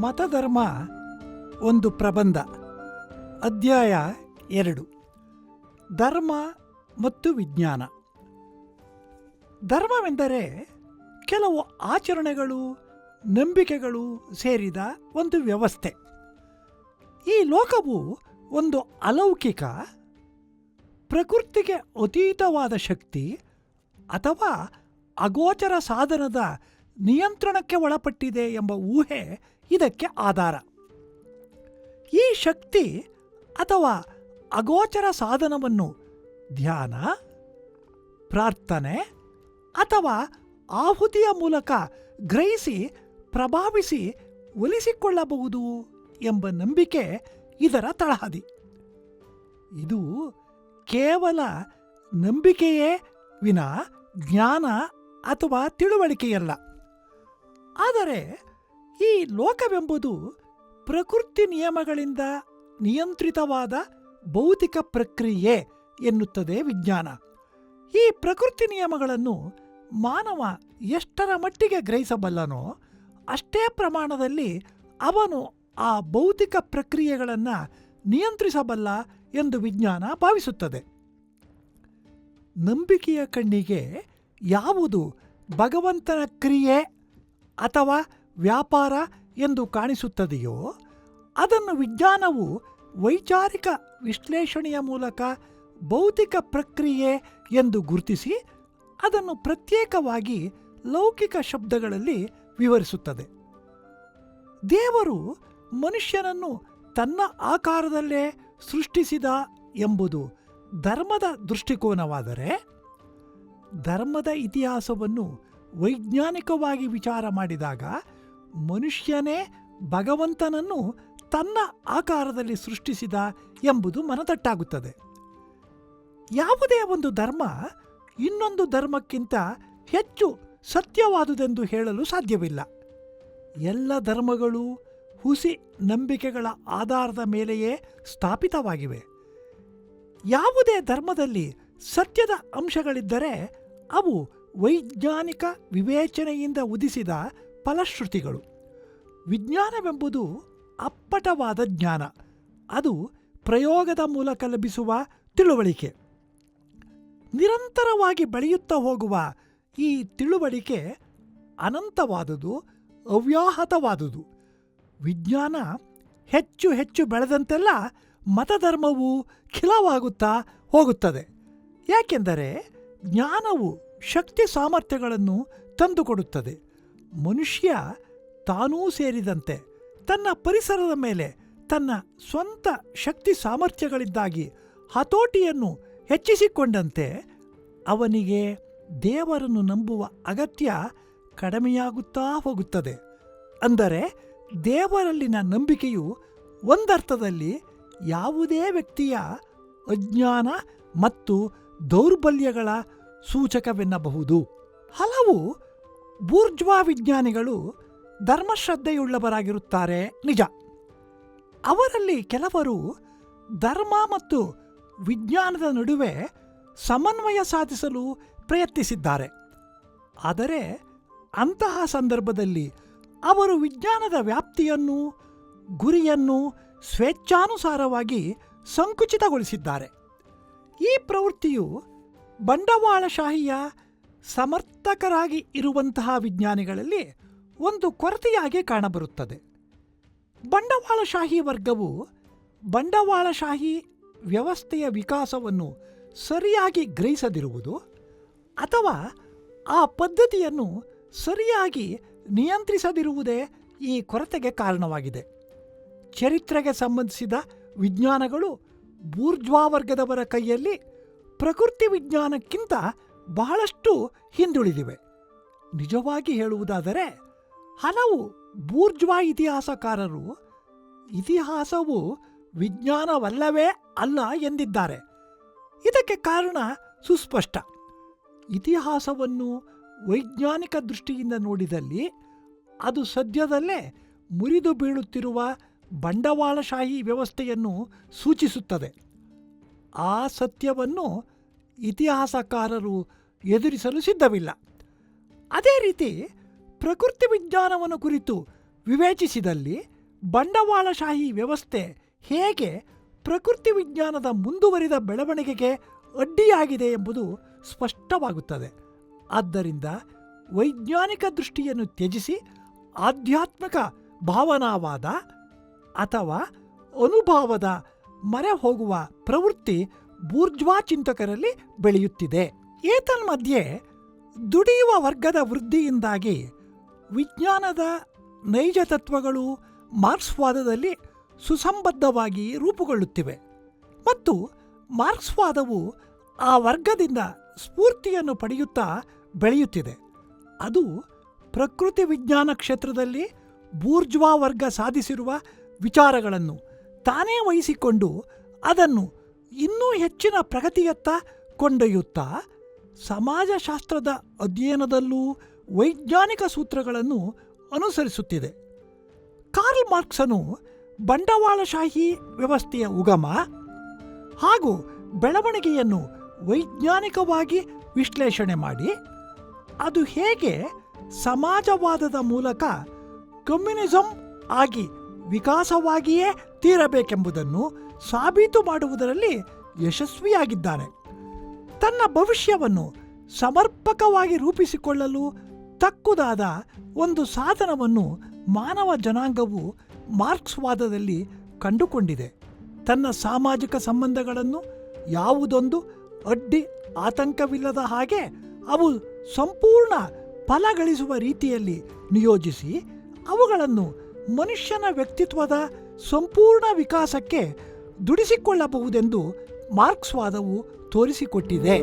ಮತಧರ್ಮ ಒಂದು ಪ್ರಬಂಧ. ಅಧ್ಯಾಯ ಎರಡು. ಧರ್ಮ ಮತ್ತು ವಿಜ್ಞಾನ. ಧರ್ಮವೆಂದರೆ ಕೆಲವು ಆಚರಣೆಗಳು, ನಂಬಿಕೆಗಳು ಸೇರಿದ ಒಂದು ವ್ಯವಸ್ಥೆ. ಈ ಲೋಕವು ಒಂದು ಅಲೌಕಿಕ, ಪ್ರಕೃತಿಗೆ ಅತೀತವಾದ ಶಕ್ತಿ ಅಥವಾ ಅಗೋಚರ ಸಾಧನದ ನಿಯಂತ್ರಣಕ್ಕೆ ಒಳಪಟ್ಟಿದೆ ಎಂಬ ಊಹೆ ಇದಕ್ಕೆ ಆಧಾರ. ಈ ಶಕ್ತಿ ಅಥವಾ ಅಗೋಚರ ಸಾಧನವನ್ನು ಧ್ಯಾನ, ಪ್ರಾರ್ಥನೆ ಅಥವಾ ಆಹುತಿಯ ಮೂಲಕ ಗ್ರಹಿಸಿ, ಪ್ರಭಾವಿಸಿ, ಒಲಿಸಿಕೊಳ್ಳಬಹುದು ಎಂಬ ನಂಬಿಕೆ ಇದರ ತಳಹದಿ. ಇದು ಕೇವಲ ನಂಬಿಕೆಯೇ ವಿನ ಜ್ಞಾನ ಅಥವಾ ತಿಳುವಳಿಕೆಯಲ್ಲ. ಆದರೆ ಈ ಲೋಕವೆಂಬುದು ಪ್ರಕೃತಿ ನಿಯಮಗಳಿಂದ ನಿಯಂತ್ರಿತವಾದ ಭೌತಿಕ ಪ್ರಕ್ರಿಯೆ ಎನ್ನುತ್ತದೆ ವಿಜ್ಞಾನ. ಈ ಪ್ರಕೃತಿ ನಿಯಮಗಳನ್ನು ಮಾನವ ಎಷ್ಟರ ಮಟ್ಟಿಗೆ ಗ್ರಹಿಸಬಲ್ಲನೋ ಅಷ್ಟೇ ಪ್ರಮಾಣದಲ್ಲಿ ಅವನು ಆ ಭೌತಿಕ ಪ್ರಕ್ರಿಯೆಗಳನ್ನು ನಿಯಂತ್ರಿಸಬಲ್ಲ ಎಂದು ವಿಜ್ಞಾನ ಭಾವಿಸುತ್ತದೆ. ನಂಬಿಕೆಯ ಕಣ್ಣಿಗೆ ಯಾವುದು ಭಗವಂತನ ಕ್ರಿಯೆ ಅಥವಾ ವ್ಯಾಪಾರ ಎಂದು ಕಾಣಿಸುತ್ತದೆಯೋ, ಅದನ್ನು ವಿಜ್ಞಾನವು ವೈಚಾರಿಕ ವಿಶ್ಲೇಷಣೆಯ ಮೂಲಕ ಭೌತಿಕ ಪ್ರಕ್ರಿಯೆ ಎಂದು ಗುರುತಿಸಿ ಅದನ್ನು ಪ್ರತ್ಯೇಕವಾಗಿ ಲೌಕಿಕ ಶಬ್ದಗಳಲ್ಲಿ ವಿವರಿಸುತ್ತದೆ. ದೇವರು ಮನುಷ್ಯನನ್ನು ತನ್ನ ಆಕಾರದಲ್ಲೇ ಸೃಷ್ಟಿಸಿದ ಎಂಬುದು ಧರ್ಮದ ದೃಷ್ಟಿಕೋನವಾದರೆ, ಧರ್ಮದ ಇತಿಹಾಸವನ್ನು ವೈಜ್ಞಾನಿಕವಾಗಿ ವಿಚಾರ ಮಾಡಿದಾಗ ಮನುಷ್ಯನೇ ಭಗವಂತನನ್ನು ತನ್ನ ಆಕಾರದಲ್ಲಿ ಸೃಷ್ಟಿಸಿದ ಎಂಬುದು ಮನದಟ್ಟಾಗುತ್ತದೆ. ಯಾವುದೇ ಒಂದು ಧರ್ಮ ಇನ್ನೊಂದು ಧರ್ಮಕ್ಕಿಂತ ಹೆಚ್ಚು ಸತ್ಯವಾದುದೆಂದು ಹೇಳಲು ಸಾಧ್ಯವಿಲ್ಲ. ಎಲ್ಲ ಧರ್ಮಗಳು ಹುಸಿ ನಂಬಿಕೆಗಳ ಆಧಾರದ ಮೇಲೆಯೇ ಸ್ಥಾಪಿತವಾಗಿವೆ. ಯಾವುದೇ ಧರ್ಮದಲ್ಲಿ ಸತ್ಯದ ಅಂಶಗಳಿದ್ದರೆ ಅವು ವೈಜ್ಞಾನಿಕ ವಿವೇಚನೆಯಿಂದ ಉದಿಸಿದ ಫಲಶ್ರುತಿಗಳು. ವಿಜ್ಞಾನವೆಂಬುದು ಅಪ್ಪಟವಾದ ಜ್ಞಾನ. ಅದು ಪ್ರಯೋಗದ ಮೂಲಕ ಲಭಿಸುವ ತಿಳುವಳಿಕೆ. ನಿರಂತರವಾಗಿ ಬೆಳೆಯುತ್ತಾ ಹೋಗುವ ಈ ತಿಳುವಳಿಕೆ ಅನಂತವಾದುದು, ಅವ್ಯಾಹತವಾದುದು. ವಿಜ್ಞಾನ ಹೆಚ್ಚು ಹೆಚ್ಚು ಬೆಳೆದಂತೆಲ್ಲ ಮತಧರ್ಮವು ಖಿಲವಾಗುತ್ತಾ ಹೋಗುತ್ತದೆ. ಯಾಕೆಂದರೆ ಜ್ಞಾನವು ಶಕ್ತಿ ಸಾಮರ್ಥ್ಯಗಳನ್ನು ತಂದುಕೊಡುತ್ತದೆ. ಮನುಷ್ಯ ತಾನೂ ಸೇರಿದಂತೆ ತನ್ನ ಪರಿಸರದ ಮೇಲೆ ತನ್ನ ಸ್ವಂತ ಶಕ್ತಿ ಸಾಮರ್ಥ್ಯಗಳಿಂದಾಗಿ ಹತೋಟಿಯನ್ನು ಹೆಚ್ಚಿಸಿಕೊಂಡಂತೆ ಅವನಿಗೆ ದೇವರನ್ನು ನಂಬುವ ಅಗತ್ಯ ಕಡಿಮೆಯಾಗುತ್ತಾ ಹೋಗುತ್ತದೆ. ಅಂದರೆ ದೇವರಲ್ಲಿನ ನಂಬಿಕೆಯು ಒಂದರ್ಥದಲ್ಲಿ ಯಾವುದೇ ವ್ಯಕ್ತಿಯ ಅಜ್ಞಾನ ಮತ್ತು ದೌರ್ಬಲ್ಯಗಳ ಸೂಚಕವೆನ್ನಬಹುದು. ಹಲವು ಬೂರ್ಜ್ವಾ ವಿಜ್ಞಾನಿಗಳು ಧರ್ಮಶ್ರದ್ಧೆಯುಳ್ಳವರಾಗಿರುತ್ತಾರೆ. ನಿಜ. ಅವರಲ್ಲಿ ಕೆಲವರು ಧರ್ಮ ಮತ್ತು ವಿಜ್ಞಾನದ ನಡುವೆ ಸಮನ್ವಯ ಸಾಧಿಸಲು ಪ್ರಯತ್ನಿಸಿದ್ದಾರೆ. ಆದರೆ ಅಂತಹ ಸಂದರ್ಭದಲ್ಲಿ ಅವರು ವಿಜ್ಞಾನದ ವ್ಯಾಪ್ತಿಯನ್ನು, ಗುರಿಯನ್ನು ಸ್ವೇಚ್ಛಾನುಸಾರವಾಗಿ ಸಂಕುಚಿತಗೊಳಿಸಿದ್ದಾರೆ. ಈ ಪ್ರವೃತ್ತಿಯು ಬಂಡವಾಳಶಾಹಿಯ ಸಮರ್ಥಕರಾಗಿ ಇರುವಂತಹ ವಿಜ್ಞಾನಿಗಳಲ್ಲಿ ಒಂದು ಕೊರತೆಯಾಗಿ ಕಾಣಬರುತ್ತದೆ. ಬಂಡವಾಳಶಾಹಿ ವರ್ಗವು ಬಂಡವಾಳಶಾಹಿ ವ್ಯವಸ್ಥೆಯ ವಿಕಾಸವನ್ನು ಸರಿಯಾಗಿ ಗ್ರಹಿಸದಿರುವುದು ಅಥವಾ ಆ ಪದ್ಧತಿಯನ್ನು ಸರಿಯಾಗಿ ನಿಯಂತ್ರಿಸದಿರುವುದೇ ಈ ಕೊರತೆಗೆ ಕಾರಣವಾಗಿದೆ. ಚರಿತ್ರೆಗೆ ಸಂಬಂಧಿಸಿದ ವಿಜ್ಞಾನಗಳು ಬೂರ್ಜ್ವಾ ವರ್ಗದವರ ಕೈಯಲ್ಲಿ ಪ್ರಕೃತಿ ವಿಜ್ಞಾನಕ್ಕಿಂತ ಬಹಳಷ್ಟು ಹಿಂದುಳಿದಿವೆ. ನಿಜವಾಗಿ ಹೇಳುವುದಾದರೆ, ಹಲವು ಬೂರ್ಜ್ವಾ ಇತಿಹಾಸಕಾರರು ಇತಿಹಾಸವು ವಿಜ್ಞಾನವಲ್ಲವೇ ಅಲ್ಲ ಎಂದಿದ್ದಾರೆ. ಇದಕ್ಕೆ ಕಾರಣ ಸುಸ್ಪಷ್ಟ. ಇತಿಹಾಸವನ್ನು ವೈಜ್ಞಾನಿಕ ದೃಷ್ಟಿಯಿಂದ ನೋಡಿದಲ್ಲಿ ಅದು ಸದ್ಯದಲ್ಲೇ ಮುರಿದು ಬೀಳುತ್ತಿರುವ ಬಂಡವಾಳಶಾಹಿ ವ್ಯವಸ್ಥೆಯನ್ನು ಸೂಚಿಸುತ್ತದೆ. ಆ ಸತ್ಯವನ್ನು ಇತಿಹಾಸಕಾರರು ಎದುರಿಸಲು ಸಿದ್ಧವಿಲ್ಲ. ಅದೇ ರೀತಿ ಪ್ರಕೃತಿ ವಿಜ್ಞಾನವನ್ನು ಕುರಿತು ವಿವೇಚಿಸಿದಲ್ಲಿ ಬಂಡವಾಳಶಾಹಿ ವ್ಯವಸ್ಥೆ ಹೇಗೆ ಪ್ರಕೃತಿ ವಿಜ್ಞಾನದ ಮುಂದುವರಿದ ಬೆಳವಣಿಗೆಗೆ ಅಡ್ಡಿಯಾಗಿದೆ ಎಂಬುದು ಸ್ಪಷ್ಟವಾಗುತ್ತದೆ. ಆದ್ದರಿಂದ ವೈಜ್ಞಾನಿಕ ದೃಷ್ಟಿಯನ್ನು ತ್ಯಜಿಸಿ ಆಧ್ಯಾತ್ಮಿಕ ಭಾವನಾವಾದ ಅಥವಾ ಅನುಭವದ ಮರೆ ಹೋಗುವ ಪ್ರವೃತ್ತಿ ಬೂರ್ಜ್ವಾ ಚಿಂತಕರಲ್ಲಿ ಬೆಳೆಯುತ್ತಿದೆ. ಏತನ್ಮಧ್ಯೆ ದುಡಿಯುವ ವರ್ಗದ ವೃದ್ಧಿಯಿಂದಾಗಿ ವಿಜ್ಞಾನದ ನೈಜ ತತ್ವಗಳು ಮಾರ್ಕ್ಸ್ವಾದದಲ್ಲಿ ಸುಸಂಬದ್ಧವಾಗಿ ರೂಪುಗೊಳ್ಳುತ್ತಿವೆ. ಮತ್ತು ಮಾರ್ಕ್ಸ್ವಾದವು ಆ ವರ್ಗದಿಂದ ಸ್ಫೂರ್ತಿಯನ್ನು ಪಡೆಯುತ್ತಾ ಬೆಳೆಯುತ್ತಿದೆ. ಅದು ಪ್ರಕೃತಿ ವಿಜ್ಞಾನ ಕ್ಷೇತ್ರದಲ್ಲಿ ಬೂರ್ಜ್ವಾ ವರ್ಗ ಸಾಧಿಸಿರುವ ವಿಚಾರಗಳನ್ನು ತಾನೇ ವಹಿಸಿಕೊಂಡು ಅದನ್ನು ಇನ್ನೂ ಹೆಚ್ಚಿನ ಪ್ರಗತಿಯತ್ತ ಕೊಂಡೊಯ್ಯುತ್ತಾ ಸಮಾಜಶಾಸ್ತ್ರದ ಅಧ್ಯಯನದಲ್ಲೂ ವೈಜ್ಞಾನಿಕ ಸೂತ್ರಗಳನ್ನು ಅನುಸರಿಸುತ್ತಿದೆ. ಕಾರ್ಲ್ ಮಾರ್ಕ್ಸನು ಬಂಡವಾಳಶಾಹಿ ವ್ಯವಸ್ಥೆಯ ಉಗಮ ಹಾಗೂ ಬೆಳವಣಿಗೆಯನ್ನು ವೈಜ್ಞಾನಿಕವಾಗಿ ವಿಶ್ಲೇಷಣೆ ಮಾಡಿ, ಅದು ಹೇಗೆ ಸಮಾಜವಾದದ ಮೂಲಕ ಕಮ್ಯುನಿಸಂ ಆಗಿ ವಿಕಾಸವಾಗಿಯೇ ತೀರಬೇಕೆಂಬುದನ್ನು ಸಾಬೀತು ಮಾಡುವುದರಲ್ಲಿ ಯಶಸ್ವಿಯಾಗಿದ್ದಾರೆ. ತನ್ನ ಭವಿಷ್ಯವನ್ನು ಸಮರ್ಪಕವಾಗಿ ರೂಪಿಸಿಕೊಳ್ಳಲು ತಕ್ಕುದಾದ ಒಂದು ಸಾಧನವನ್ನು ಮಾನವ ಜನಾಂಗವು ಮಾರ್ಕ್ಸ್ವಾದದಲ್ಲಿ ಕಂಡುಕೊಂಡಿದೆ. ತನ್ನ ಸಾಮಾಜಿಕ ಸಂಬಂಧಗಳನ್ನು ಯಾವುದೊಂದು ಅಡ್ಡಿ ಆತಂಕವಿಲ್ಲದ ಹಾಗೆ ಅವು ಸಂಪೂರ್ಣ ಫಲ ಗಳಿಸುವ ರೀತಿಯಲ್ಲಿ ನಿಯೋಜಿಸಿ ಅವುಗಳನ್ನು ಮನುಷ್ಯನ ವ್ಯಕ್ತಿತ್ವದ ಸಂಪೂರ್ಣ ವಿಕಾಸಕ್ಕೆ ದುಡಿಸಿಕೊಳ್ಳಬಹುದೆಂದು ಮಾರ್ಕ್ಸ್ವಾದವು ತೋರಿಸಿಕೊಟ್ಟಿದೆ.